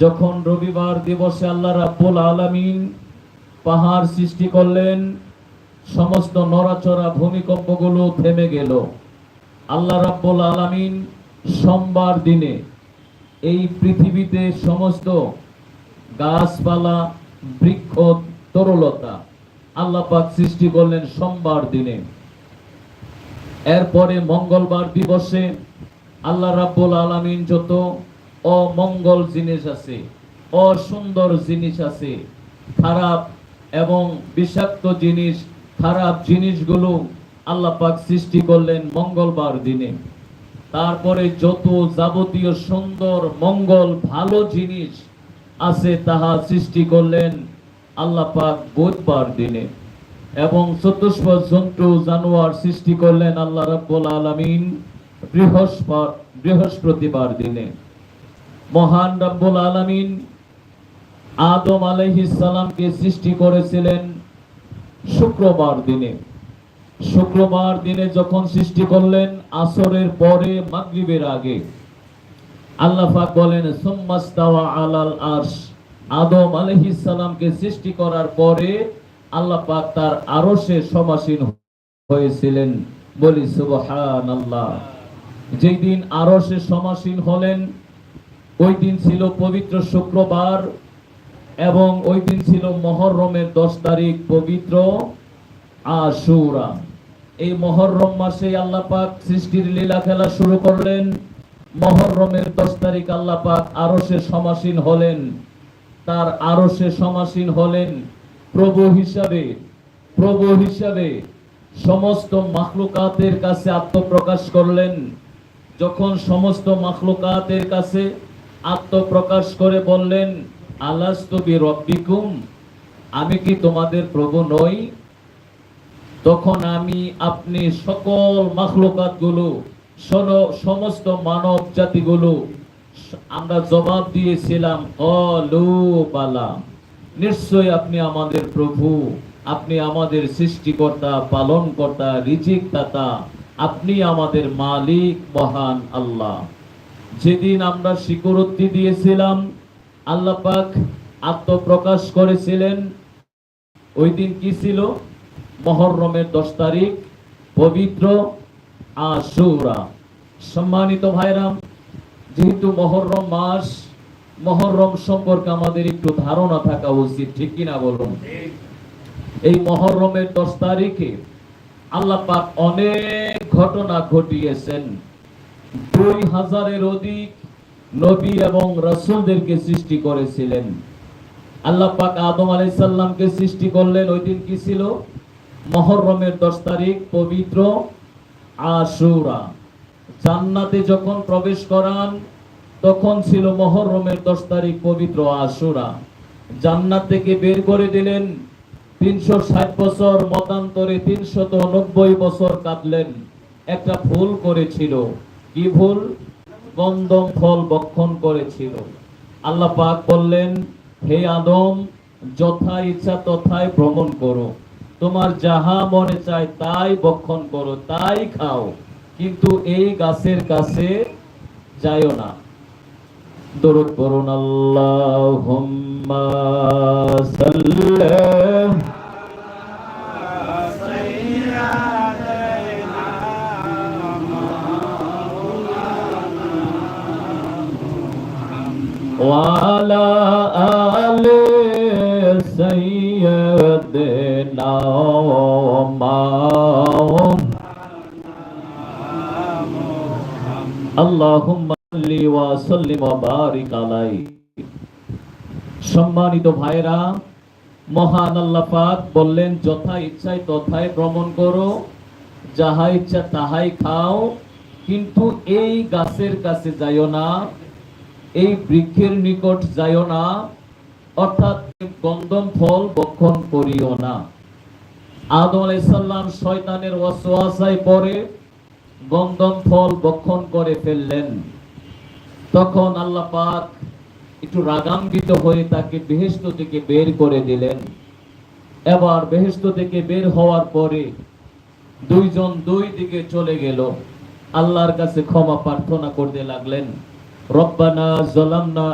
যখন রবিবার দিবসে আল্লাহ রাব্বুল আলামিন পাহাড় সৃষ্টি করলেন, সমস্ত নড়াচড়া ভূমিকম্পগুলো থেমে গেল। আল্লাহ রাব্বুল আলামিন সোমবার দিনে এই পৃথিবীতে সমস্ত গাছপালা, বৃক্ষ, তরলতা আল্লাহ পাক সৃষ্টি করলেন সোমবার দিনে। এরপরে মঙ্গলবার দিবসে আল্লাহ রাব্বুল আলামিন যত অমঙ্গল জিনিস আছে, অসুন্দর জিনিস আছে, খারাপ এবং বিষাক্ত জিনিস, খারাপ জিনিসগুলো আল্লাহ পাক সৃষ্টি করলেন মঙ্গলবার দিনে। তারপরে যত যাবতীয় সুন্দর, মঙ্গল, ভালো জিনিস আছে তাহা সৃষ্টি করলেন আল্লাহ পাক বুধবার দিনে। এবং চতুষ্প জন্তু, জানোয়ার সৃষ্টি করলেন আল্লাহ রাব্বুল আলামিন বৃহস্পতি বৃহস্পতিবার দিনে। মহান রাব্বুল আলামিন আদম আলাইহিস সালামকে সৃষ্টি করেছিলেন শুক্রবার দিনে। শুক্রবার দিনে যখন সৃষ্টি করলেন আসরের পরে মাগরিবের আগে। আল্লাহ পাক বলেন সুম্মাস্তাওয়া আলাল আরশ। আদম আলাইহিস সালামকে সৃষ্টি করার পরে আল্লাহ পাক তার আরশে সমাসীন হয়েছিলেন। বলি, সুবহানাল্লাহ। যেই দিন আরশে সমাসীন হলেন ওই দিন ছিল পবিত্র শুক্রবার এবং ওই দিন ছিল মহররমের দশ তারিখ পবিত্র আশুরা। এই মহররম মাসে আল্লাহ পাক সৃষ্টির লীলা খেলা শুরু করলেন। মহররমের দশ তারিখ আল্লাহ পাক আরশে সমাসীন হলেন। তার আরশে সমাসীন হলেন প্রভু হিসাবে প্রভু হিসাবে সমস্ত মাখলুকাতের কাছে আত্মপ্রকাশ করলেন। যখন সমস্ত মাখলুকাতের কাছে আত্মপ্রকাশ করে বললেন আলাস্তবি রব্বিকুম আমি কি তোমাদের প্রভু নই? তখন আমি আপনি সকল মাখলুকাতগুলো সমস্ত মানব জাতিগুলো আমরা জবাব দিয়েছিলাম বালা, নিশ্চয় আপনি আমাদের প্রভু, আপনি আমাদের সৃষ্টিকর্তা, পালনকর্তা রিজিক দাতা আপনি আমাদের মালিক, মহান আল্লাহ। যেদিন আমরা স্বীকারোক্তি দিয়েছিলাম, আল্লাহ পাক আত্মপ্রকাশ করেছিলেন। ওই দিন কি ছিল? মহররমের দশ তারিখ, পবিত্র আশুরা। সম্মানিত ভাইরাম যেহেতু মহররম মাস মহররম সম্পর্কে আমাদের একটু ধারণা থাকা উচিত, ঠিক কিনা বলুন? এই মহররমের দশ তারিখে আল্লাহ পাক অনেক ঘটনা ঘটিয়েছেন। দুই হাজারের অধিক নবী এবং রাসূলদেরকে সৃষ্টি করেছিলেন। আল্লাহ পাক আদম আলাইহিস সালামকে সৃষ্টি করলেন, ওই দিন কি ছিল? মহররমের দশ তারিখ, পবিত্র আশুরা। জান্নাতে যখন প্রবেশ করান, তখন ছিল মহররমের দশ তারিখ, পবিত্র আশুরা। জান্নাত থেকে বের করে দিলেন, তিনশো ষাট বছর মতান্তরে তিনশত নব্বই বছর কাটলেন একটা ভুল করেছিল। কি ভুল গন্ধম ফল বক্ষণ করেছিল। আল্লাহ পাক বললেন, হে আদম, যথা ইচ্ছা তথায় ভ্রমণ করো। তোমার যাহা মনে চায় তাই বক্ষণ করো, তাই খাও। কিন্তু এই গাছের কাছে যাইও না। দরুদ করুন আল্লাহুম্মা সাল্লাল্লাহু وعلى آل سيدنا اللهم صل وسلم وبارك عليه সম্মানিত ভাইরা মহান আল্লাহ পাক বললেন যথা ইচ্ছায় তথায় ভ্রমণ করো যাহা ইচ্ছা তাহাই খাও কিন্তু এই গাছের কাছে যাইও না এই বৃক্ষের নিকট যাইও না, অর্থাৎ গন্ধম ফল বক্ষণ করিও না। আদম আলাইসাল্লাম শয়তানের ওয়াসওয়াসায় পরে গন্ধম ফল বক্ষণ করে ফেললেন। তখন আল্লাহ পাক একটু রাগান্বিত হয়ে তাকে বেহেস্ত থেকে বের করে দিলেন। এবার বেহেস্ত থেকে বের হওয়ার পরে দুইজন দুই দিকে চলে গেল। আল্লাহর কাছে ক্ষমা প্রার্থনা করতে লাগলেন। রব্বানা জলামনা